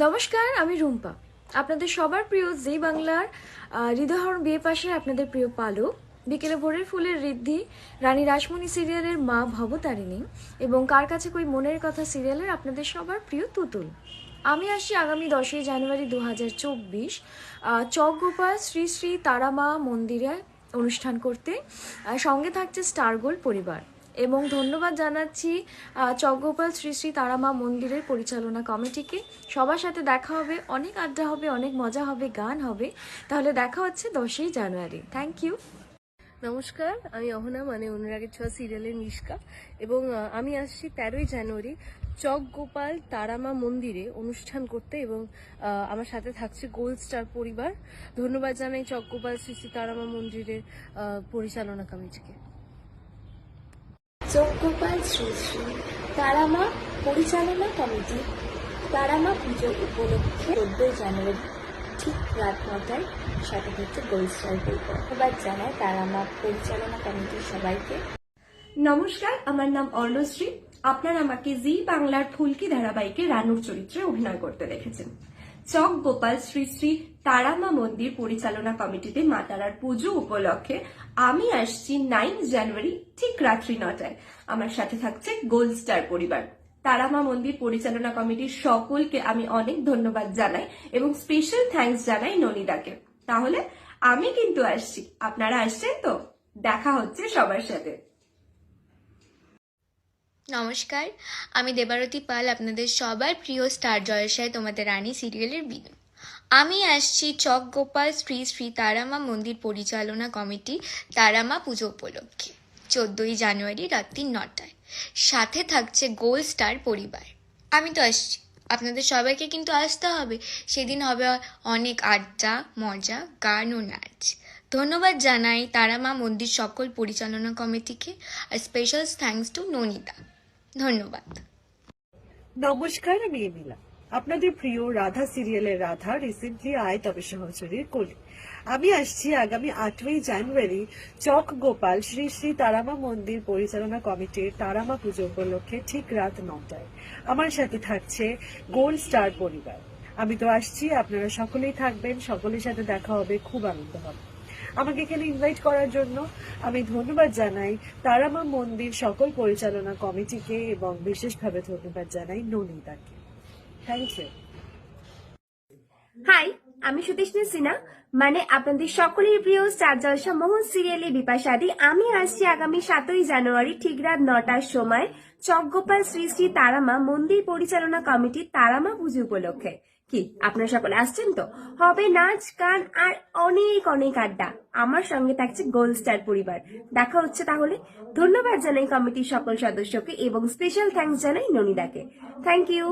নমস্কার, আমি রুম্পা। আপনাদের সবার প্রিয় জি বাংলার হৃদয়হরণ বিয়ে পাশে আপনাদের প্রিয় পালক, বিকেলে ভোরের ফুলের ঋদ্ধি, রানী রাসমণি সিরিয়ালের মা ভবতারিণী এবং কার কাছে কই মনের কথা সিরিয়ালের আপনাদের সবার প্রিয় তুতুল। আমি আসছি আগামী দশই জানুয়ারি দু হাজার চব্বিশ চক গোপাল শ্রী শ্রী তারামা মন্দিরে অনুষ্ঠান করতে। সঙ্গে থাকছে স্টার গোল্ড পরিবার। এবং ধন্যবাদ জানাচ্ছি চকগোপাল শ্রী শ্রী তারামা মন্দিরের পরিচালনা কমিটিকে। সবার সাথে দেখা হবে, অনেক আড্ডা হবে, অনেক মজা হবে, গান হবে। তাহলে দেখা হচ্ছে দশই জানুয়ারি। থ্যাংক ইউ নমস্কার, আমি অহনা মানে অনুরাগের ছোঁয়া সিরিয়ালের নিষ্কা। এবং আমি আসছি তেরোই জানুয়ারি চক গোপাল তারামা মন্দিরে অনুষ্ঠান করতে এবং আমার সাথে থাকছে গোল্ড স্টার পরিবার। ধন্যবাদ জানাই চক গোপাল শ্রী শ্রী তারামা মন্দিরের পরিচালনা কমিটিকে। চক্রপাল শ্রী শ্রী তারামা পরিচালনা কমিটি। তারামা পুজো উপলক্ষে চোদ্দই জানুয়ারি, ঠিক রাত নটায় সাথে হচ্ছে পরিবার। ধন্যবাদ জানায় তারামা পরিচালনা কমিটির সবাইকে। নমস্কার, আমার নাম অর্ণশ্রী। আপনারা আমাকে জি বাংলার ফুলকি ধারাবাহিকে রানুর চরিত্রে অভিনয় করতে দেখেছেন। চক গোপাল শ্রী শ্রী তারামা মন্দির পরিচালনা কমিটিতে মা তারার পুজো উপলক্ষে আমি আসছি নাইন জানুয়ারি ঠিক রাত্রি নটায়। আমার সাথে থাকছে গোল্ড স্টার পরিবার। তারামা মন্দির পরিচালনা কমিটির সকলকে আমি অনেক ধন্যবাদ জানাই এবং স্পেশাল থ্যাঙ্কস জানাই ননিদাকে। তাহলে আমি কিন্তু আসছি। আপনারা আসছেন তো? দেখা হচ্ছে সবার সাথে। নমস্কার, আমি দেবারতী পাল, আপনাদের সবার প্রিয় স্টার জলসায় তোমাদের রানী সিরিয়ালের বিনু আমি আসছি চক গোপাল শ্রী শ্রী তারামা মন্দির পরিচালনা কমিটি তারামা পুজো উপলক্ষে, চোদ্দই জানুয়ারি রাত্রি নটায়। সাথে থাকছে গোল্ড স্টার পরিবার। আমি তো আসছি। আপনাদের সবাইকে কিন্তু আসতে হবে। সেদিন হবে অনেক আড্ডা, মজা, গান ও নাচ। ধন্যবাদ জানাই তারামা মন্দির সকল পরিচালনা কমিটিকে। আর স্পেশাল থ্যাঙ্কস টু ননিতা। ধন্যবাদ। নমস্কার, আমি এমিলা। আপনাদের প্রিয় রাধা সিরিয়ালের রাধা রিসেন্টলি আয় তবে সহচরীর কোলে। আমি আসছি আগামী আটই জানুয়ারি চক গোপাল শ্রী শ্রী তারামা মন্দির পরিচালনা কমিটির তারামা পুজো উপলক্ষে ঠিক রাত নটায়। আমার সাথে থাকছে গোল্ড স্টার পরিবার। আমি তো আসছি, আপনারা সকলেই থাকবেন, সকলের সাথে দেখা হবে, খুব আনন্দ হবে। আমাকে এখানে ইনভাইট করার জন্য আমি ধন্যবাদ জানাই। তারামা মন্দির সকল পরিচালনা কমিটিকে এবং বিশেষভাবে ধন্যবাদ জানাই ননিতাকে থ্যাংক ইউ হাই আমি সুদেশনী সিনহা। মানে আপনাদের সকলের প্রিয় স্টার জলসা মোহন সিরিয়ালে বিপাশাদি, আমি আসছি আগামী সাতই জানুয়ারি ঠিক রাত নটার সময় চকগোপাল শ্রী শ্রী তারামা মন্দির পরিচালনা কমিটির তারামা পুজো উপলক্ষে। কি, আপনারা সকলে আসছেন তো? হবে নাচ, গান আর অনেক অনেক আড্ডা। আমার সঙ্গে থাকছে গোল্ড স্টার পরিবার। দেখা হচ্ছে তাহলে। ধন্যবাদ জানাই কমিটির সকল সদস্যকে এবং স্পেশাল থ্যাঙ্কস জানাই ননিদাকে। Thank you